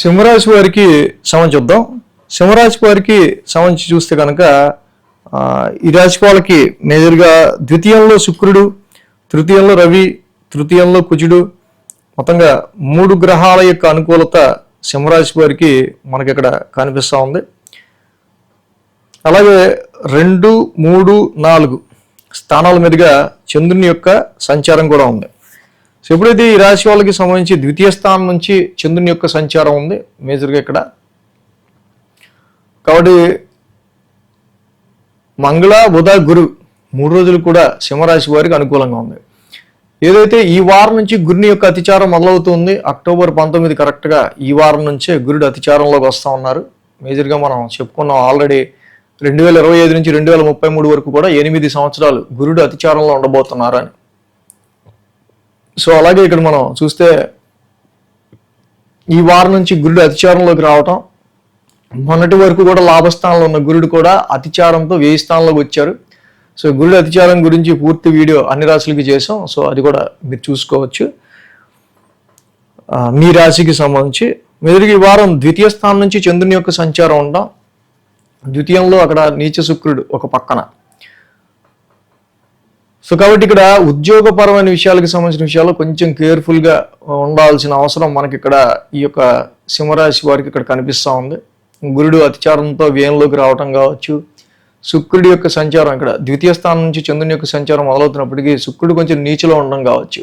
సింహరాశి వారికి సంబంధించి చూద్దాం. సింహరాశి వారికి సంబంధించి చూస్తే కనుక ఈ రాశి వాళ్ళకి మేజర్గా ద్వితీయంలో శుక్రుడు తృతీయంలో రవి తృతీయంలో కుజుడు మొత్తంగా మూడు గ్రహాల యొక్క అనుకూలత సింహరాశి వారికి మనకి ఇక్కడ కనిపిస్తూ ఉంది. అలాగే రెండు మూడు నాలుగు స్థానాల మీదుగా చంద్రుని యొక్క సంచారం కూడా ఉంది. సో ఎప్పుడైతే ఈ రాశి వాళ్ళకి సంబంధించి ద్వితీయ స్థానం నుంచి చంద్రుని యొక్క సంచారం ఉంది మేజర్గా ఇక్కడ. కాబట్టి మంగళ బుధ గురు మూడు రోజులు కూడా సింహరాశి వారికి అనుకూలంగా ఉంది. ఏదైతే ఈ వారం నుంచి గురుని యొక్క అతిచారం మొదలవుతుంది అక్టోబర్ పంతొమ్మిది కరెక్ట్గా ఈ వారం నుంచే గురుడు అతిచారంలోకి వస్తూ ఉన్నారు. మేజర్గా మనం చెప్పుకున్నాం ఆల్రెడీ రెండు వేల ఇరవై ఐదు నుంచి రెండు వేల ముప్పై మూడు వరకు కూడా ఎనిమిది సంవత్సరాలు గురుడు అతిచారంలో ఉండబోతున్నారు అని సో అలాగే ఇక్కడ మనం చూస్తే ఈ వారం నుంచి గురుడు అతిచారంలోకి రావటం మొన్నటి వరకు కూడా లాభస్థానంలో ఉన్న గురుడు కూడా అతిచారంతో వేయి స్థానంలోకి వచ్చారు. సో గురుడు అతిచారం గురించి పూర్తి వీడియో అన్ని రాశులకి చేసాం. సో అది కూడా మీరు చూసుకోవచ్చు. మీ రాశికి సంబంధించి మీరు ఈ వారం ద్వితీయ స్థానం నుంచి చంద్రుని యొక్క సంచారం ఉండడం ద్వితీయంలో అక్కడ నీచ శుక్రుడు ఒక పక్కన. సో కాబట్టి ఇక్కడ ఉద్యోగపరమైన విషయాలకు సంబంధించిన విషయాల్లో కొంచెం కేర్ఫుల్గా ఉండాల్సిన అవసరం మనకి ఇక్కడ ఈ యొక్క సింహరాశి వారికి ఇక్కడ కనిపిస్తూ ఉంది. గురుడు అతిచారంతో వ్యయంలోకి రావటం కావచ్చు. శుక్రుడి యొక్క సంచారం ఇక్కడ ద్వితీయ స్థానం నుంచి చంద్రుని యొక్క సంచారం మొదలవుతున్నప్పటికీ శుక్రుడు కొంచెం నీచులో ఉండడం కావచ్చు.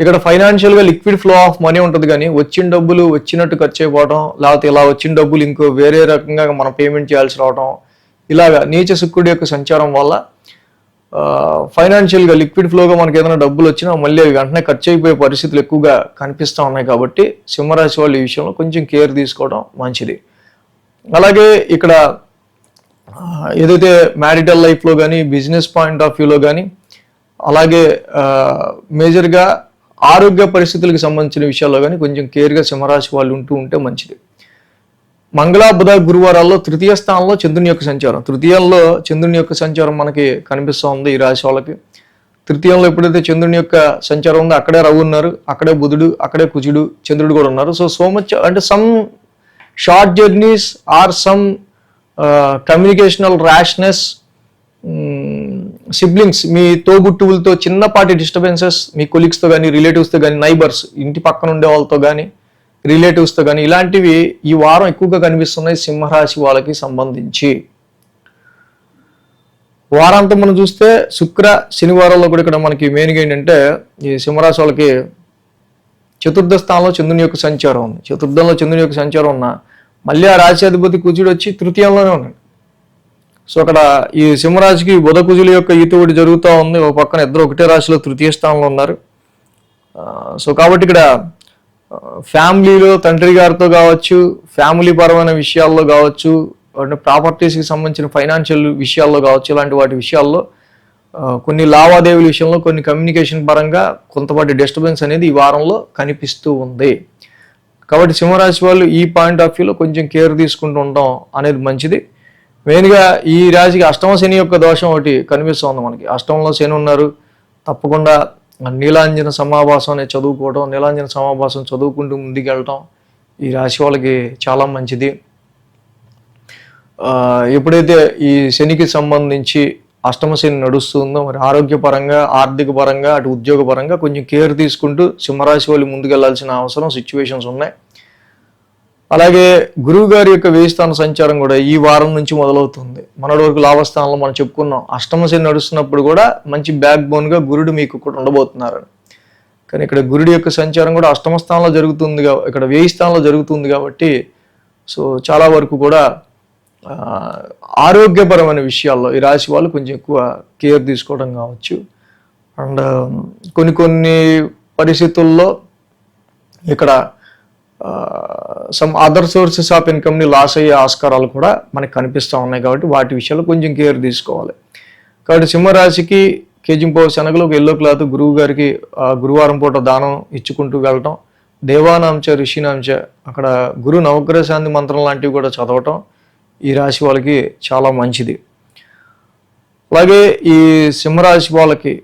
ఇక్కడ ఫైనాన్షియల్గా లిక్విడ్ ఫ్లో ఆఫ్ మనీ ఉంటుంది కానీ వచ్చిన డబ్బులు వచ్చినట్టు ఖర్చు అయిపోవడం లేకపోతే ఇలా వచ్చిన డబ్బులు ఇంకో వేరే రకంగా మనం పేమెంట్ చేయాల్సి రావడం ఇలాగా నీచ శుక్రుడి యొక్క సంచారం వల్ల ఫైనాన్షియల్గా లిక్విడ్ ఫ్లోగా మనకి ఏదైనా డబ్బులు వచ్చినా మళ్ళీ అవి వెంటనే ఖర్చు అయిపోయే పరిస్థితులు ఎక్కువగా కనిపిస్తూ ఉన్నాయి కాబట్టి సింహరాశి వాళ్ళు ఈ విషయంలో కొంచెం కేర్ తీసుకోవడం మంచిది. అలాగే ఇక్కడ ఏదైతే మ్యారిటల్ లైఫ్లో కానీ బిజినెస్ పాయింట్ ఆఫ్ వ్యూలో కానీ అలాగే మేజర్గా ఆరోగ్య పరిస్థితులకు సంబంధించిన విషయాల్లో కానీ కొంచెం కేర్గా సింహరాశి వాళ్ళు ఉంటూ ఉంటే మంచిది. మంగళ బుధ గురువారాల్లో తృతీయ స్థానంలో చంద్రుని యొక్క సంచారం. తృతీయంలో చంద్రుని యొక్క సంచారం మనకి కనిపిస్తూ ఉంది ఈ రాశి వాళ్ళకి. తృతీయంలో ఎప్పుడైతే చంద్రుని యొక్క సంచారం ఉందో అక్కడే రవి ఉన్నారు అక్కడే బుధుడు అక్కడే కుజుడు చంద్రుడు కూడా ఉన్నారు. సో సో మచ్ అంటే some short journeys or some communicational rashness siblings మీ తోబుట్టువులతో చిన్నపాటి డిస్టర్బెన్సెస్ మీ కొలీగ్స్తో కానీ రిలేటివ్స్తో కానీ నైబర్స్ ఇంటి పక్కన ఉండే వాళ్ళతో కానీ రిలేటివ్స్తో కానీ ఇలాంటివి ఈ వారం ఎక్కువగా కనిపిస్తున్నాయి సింహరాశి వాళ్ళకి సంబంధించి. వారాంతం మనం చూస్తే శుక్ర శనివారాల్లో కూడా ఇక్కడ మనకి మెయిన్గా ఏంటంటే ఈ సింహరాశి వాళ్ళకి చతుర్థ స్థానంలో చంద్రుని యొక్క సంచారం ఉంది. చతుర్థంలో చంద్రుని యొక్క సంచారం ఉన్న మళ్ళీ ఆ రాశ్యాధిపతి కుజుడు వచ్చి తృతీయంలోనే ఉన్నాడు. సో అక్కడ ఈ సింహరాశికి బుధ కుజుల యొక్క ఈతువుడి జరుగుతూ ఉంది. ఒక పక్కన ఇద్దరు ఒకటే రాశిలో తృతీయ స్థానంలో ఉన్నారు. సో కాబట్టి ఇక్కడ ఫ్యామిలీలో తండ్రి గారితో కావచ్చు ఫ్యామిలీ పరమైన విషయాల్లో కావచ్చు అంటే ప్రాపర్టీస్కి సంబంధించిన ఫైనాన్షియల్ విషయాల్లో కావచ్చు ఇలాంటి వాటి విషయాల్లో కొన్ని లావాదేవీల విషయంలో కొన్ని కమ్యూనికేషన్ పరంగా కొంతపాటి డిస్టర్బెన్స్ అనేది ఈ వారంలో కనిపిస్తూ ఉంది. కాబట్టి సింహరాశి వాళ్ళు ఈ పాయింట్ ఆఫ్ వ్యూలో కొంచెం కేర్ తీసుకుంటూ ఉండడం అనేది మంచిది. మెయిన్గా ఈ రాశికి అష్టమ శని యొక్క దోషం ఒకటి కనిపిస్తుంది మనకి. అష్టమంలో శని ఉన్నారు. తప్పకుండా నీలాంజన సమాభాసం అనేది చదువుకోవడం నీలాంజన సమాభాసం చదువుకుంటూ ముందుకెళ్ళటం ఈ రాశి వాళ్ళకి చాలా మంచిది. ఎప్పుడైతే ఈ శనికి సంబంధించి అష్టమ శని నడుస్తుందో మరి ఆరోగ్యపరంగా ఆర్థిక పరంగా అటు ఉద్యోగపరంగా కొంచెం కేర్ తీసుకుంటూ సింహరాశి వాళ్ళు ముందుకెళ్ళాల్సిన అవసరం సిచ్యువేషన్స్ ఉన్నాయి. అలాగే గురువు గారి యొక్క వేయిస్థాన సంచారం కూడా ఈ వారం నుంచి మొదలవుతుంది. మనటి వరకు లాభస్థానంలో మనం చెప్పుకున్నాం. అష్టమ శని నడుస్తున్నప్పుడు కూడా మంచి బ్యాక్ బోన్గా గురుడు మీకు కూడా ఉండబోతున్నారు కానీ ఇక్కడ గురుడి యొక్క సంచారం కూడా అష్టమ స్థానంలో జరుగుతుంది కా- ఇక్కడ వేయి స్థానంలో జరుగుతుంది కాబట్టి సో చాలా వరకు కూడా ఆరోగ్యపరమైన విషయాల్లో ఈ రాశి వాళ్ళు కొంచెం ఎక్కువ కేర్ తీసుకోవడం కావచ్చు. అండ్ కొన్ని కొన్ని పరిస్థితుల్లో ఇక్కడ సమ్ అదర్ సోర్సెస్ ఆఫ్ ఇన్కమ్ని లాస్ అయ్యే ఆస్కారాలు కూడా మనకు కనిపిస్తూ ఉన్నాయి కాబట్టి వాటి విషయంలో కొంచెం కేర్ తీసుకోవాలి. కాబట్టి సింహరాశికి కేజింపో శనగలు ఒక ఎల్లో క్లాత్ గురువు గారికి గురువారం పూట దానం ఇచ్చుకుంటూ వెళ్ళటం. దేవానాంశ ఋషినాంశ అక్కడ గురు నవగ్రహ శాంతి మంత్రం లాంటివి కూడా చదవటం ఈ రాశి వాళ్ళకి చాలా మంచిది. అలాగే ఈ సింహరాశి వాళ్ళకి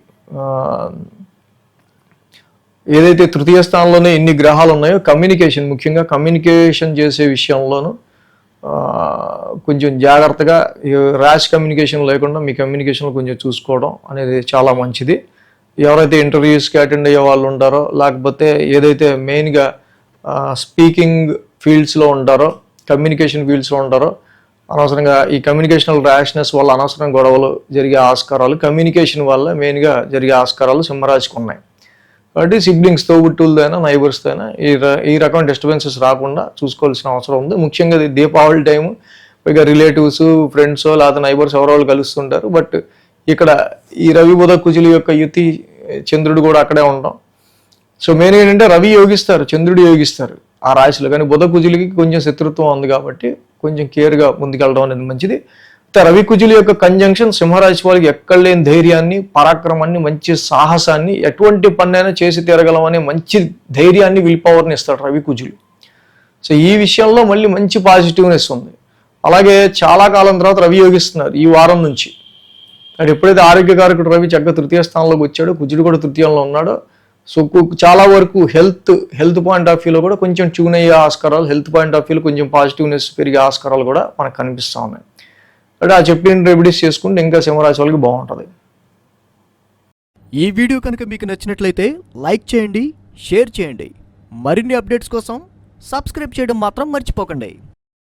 ఏదైతే తృతీయ స్థానంలోనే ఎన్ని గ్రహాలు ఉన్నాయో కమ్యూనికేషన్ ముఖ్యంగా కమ్యూనికేషన్ చేసే విషయంలోనూ కొంచెం జాగ్రత్తగా ర్యాష్ కమ్యూనికేషన్ లేకుండా మీ కమ్యూనికేషన్ కొంచెం చూసుకోవడం అనేది చాలా మంచిది. ఎవరైతే ఇంటర్వ్యూస్కి అటెండ్ అయ్యే వాళ్ళు ఉంటారో లేకపోతే ఏదైతే మెయిన్గా స్పీకింగ్ ఫీల్డ్స్లో ఉంటారో కమ్యూనికేషన్ ఫీల్డ్స్లో ఉంటారో అనవసరంగా ఈ కమ్యూనికేషనల్ ర్యాష్నెస్ వల్ల అనవసరం గొడవలు జరిగే ఆస్కారాలు కమ్యూనికేషన్ వల్ల మెయిన్గా జరిగే ఆస్కారాలు సింహరాశికి ఉన్నాయి. కాబట్టి సిబ్లింగ్స్ తోబుట్టులతో అయినా నైబర్స్తో అయినా ఈ ఈ రకం డిస్టర్బెన్సెస్ రాకుండా చూసుకోవాల్సిన అవసరం ఉంది. ముఖ్యంగా దీపావళి టైము పైగా రిలేటివ్స్ ఫ్రెండ్స్ లేకపోతే నైబర్స్ ఎవరో వాళ్ళు కలుస్తుంటారు. బట్ ఇక్కడ ఈ రవి బుధ కుజుల యొక్క యుతి చంద్రుడు కూడా అక్కడే ఉండడం సో మెయిన్ ఏంటంటే రవి యోగిస్తారు చంద్రుడు యోగిస్తారు ఆ రాశిలో. కానీ బుధ కుజులకి కొంచెం శత్రుత్వం ఉంది కాబట్టి కొంచెం కేర్గా ముందుకెళ్ళడం అనేది మంచిది. రవి కుజుల యొక్క కంజంక్షన్ సింహరాశి వాళ్ళకి ఎక్కడ లేని ధైర్యాన్ని పరాక్రమాన్ని మంచి సాహసాన్ని ఎటువంటి పన్నైనా చేసి తీరగలం మంచి ధైర్యాన్ని విల్ పవర్ని ఇస్తాడు రవి కుజులు సో ఈ విషయంలో మళ్ళీ మంచి పాజిటివ్నెస్ ఉంది. అలాగే చాలా కాలం తర్వాత రవి యోగిస్తున్నారు ఈ వారం నుంచి. అది ఎప్పుడైతే ఆరోగ్యకారకుడు రవి చక్కగా తృతీయ స్థానంలోకి వచ్చాడో కుజుడు కూడా తృతీయంలో ఉన్నాడో సో చాలా వరకు హెల్త్ హెల్త్ పాయింట్ ఆఫ్ వ్యూలో కూడా కొంచెం ట్యూన్ అయ్యే ఆస్కారాలు హెల్త్ పాయింట్ ఆఫ్ వ్యూలో కొంచెం పాజిటివ్నెస్ పెరిగే ఆస్కారాలు కూడా మనకు కనిపిస్తూ ఉన్నాయి. అంటే ఆ చెప్పిన రెమెడీస్ చేసుకుంటే ఇంకా సింహరాశి వాళ్ళకి బాగుంటుంది. ఈ వీడియో కనుక మీకు నచ్చినట్లయితే లైక్ చేయండి షేర్ చేయండి. మరిన్ని అప్డేట్స్ కోసం సబ్స్క్రైబ్ చేయడం మాత్రం మర్చిపోకండి.